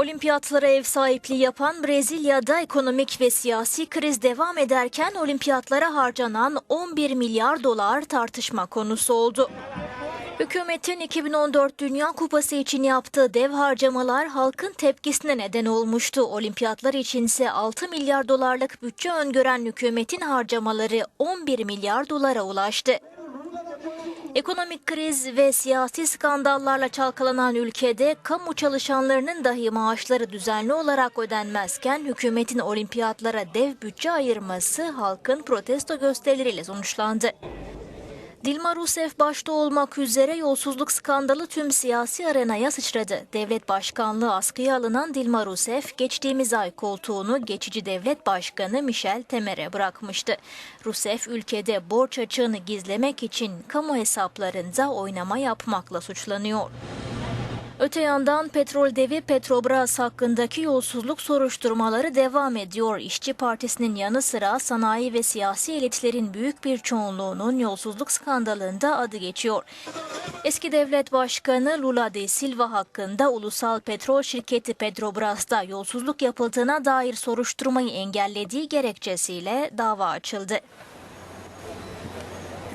Olimpiyatlara ev sahipliği yapan Brezilya'da ekonomik ve siyasi kriz devam ederken olimpiyatlara harcanan 11 milyar dolar tartışma konusu oldu. Hükümetin 2014 Dünya Kupası için yaptığı dev harcamalar halkın tepkisine neden olmuştu. Olimpiyatlar içinse 6 milyar dolarlık bütçe öngören hükümetin harcamaları 11 milyar dolara ulaştı. Ekonomik kriz ve siyasi skandallarla çalkalanan ülkede kamu çalışanlarının dahi maaşları düzenli olarak ödenmezken hükümetin olimpiyatlara dev bütçe ayırması halkın protesto gösterileriyle sonuçlandı. Dilma Rousseff başta olmak üzere yolsuzluk skandalı tüm siyasi arenaya sıçradı. Devlet başkanlığı askıya alınan Dilma Rousseff geçtiğimiz ay koltuğunu geçici devlet başkanı Michel Temer'e bırakmıştı. Rousseff ülkede borç açığını gizlemek için kamu hesaplarında oynama yapmakla suçlanıyor. Öte yandan petrol devi Petrobras hakkındaki yolsuzluk soruşturmaları devam ediyor. İşçi Partisi'nin yanı sıra sanayi ve siyasi elitlerin büyük bir çoğunluğunun yolsuzluk skandalında adı geçiyor. Eski devlet başkanı Lula da Silva hakkında ulusal petrol şirketi Petrobras'ta yolsuzluk yapıldığına dair soruşturmayı engellediği gerekçesiyle dava açıldı.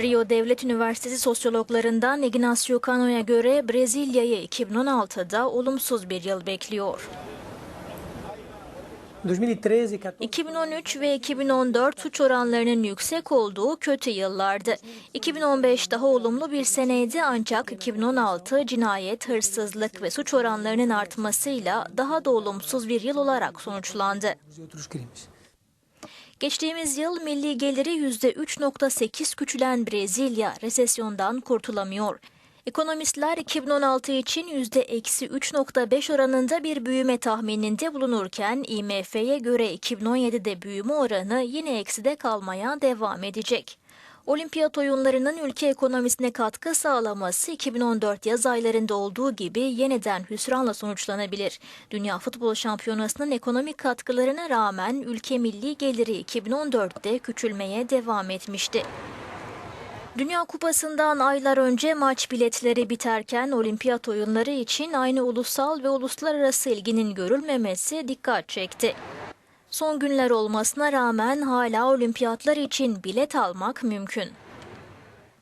Rio Devlet Üniversitesi sosyologlarından Ignacio Cano'ya göre Brezilya'yı 2016'da olumsuz bir yıl bekliyor. 2013 e 14 2013 ve 2014 suç oranlarının yüksek olduğu kötü yıllardı. 2015 daha olumlu bir seneydi ancak 2016 cinayet, hırsızlık ve suç oranlarının artmasıyla daha da olumsuz bir yıl olarak sonuçlandı. Geçtiğimiz yıl milli geliri %3.8 küçülen Brezilya resesyondan kurtulamıyor. Ekonomistler 2016 için %-3.5 oranında bir büyüme tahmininde bulunurken IMF'ye göre 2017'de büyüme oranı yine ekside kalmaya devam edecek. Olimpiyat oyunlarının ülke ekonomisine katkı sağlaması 2014 yaz aylarında olduğu gibi yeniden hüsranla sonuçlanabilir. Dünya Futbol Şampiyonası'nın ekonomik katkılarına rağmen ülke milli geliri 2014'te küçülmeye devam etmişti. Dünya Kupası'ndan aylar önce maç biletleri biterken olimpiyat oyunları için aynı ulusal ve uluslararası ilginin görülmemesi dikkat çekti. Son günler olmasına rağmen hala olimpiyatlar için bilet almak mümkün.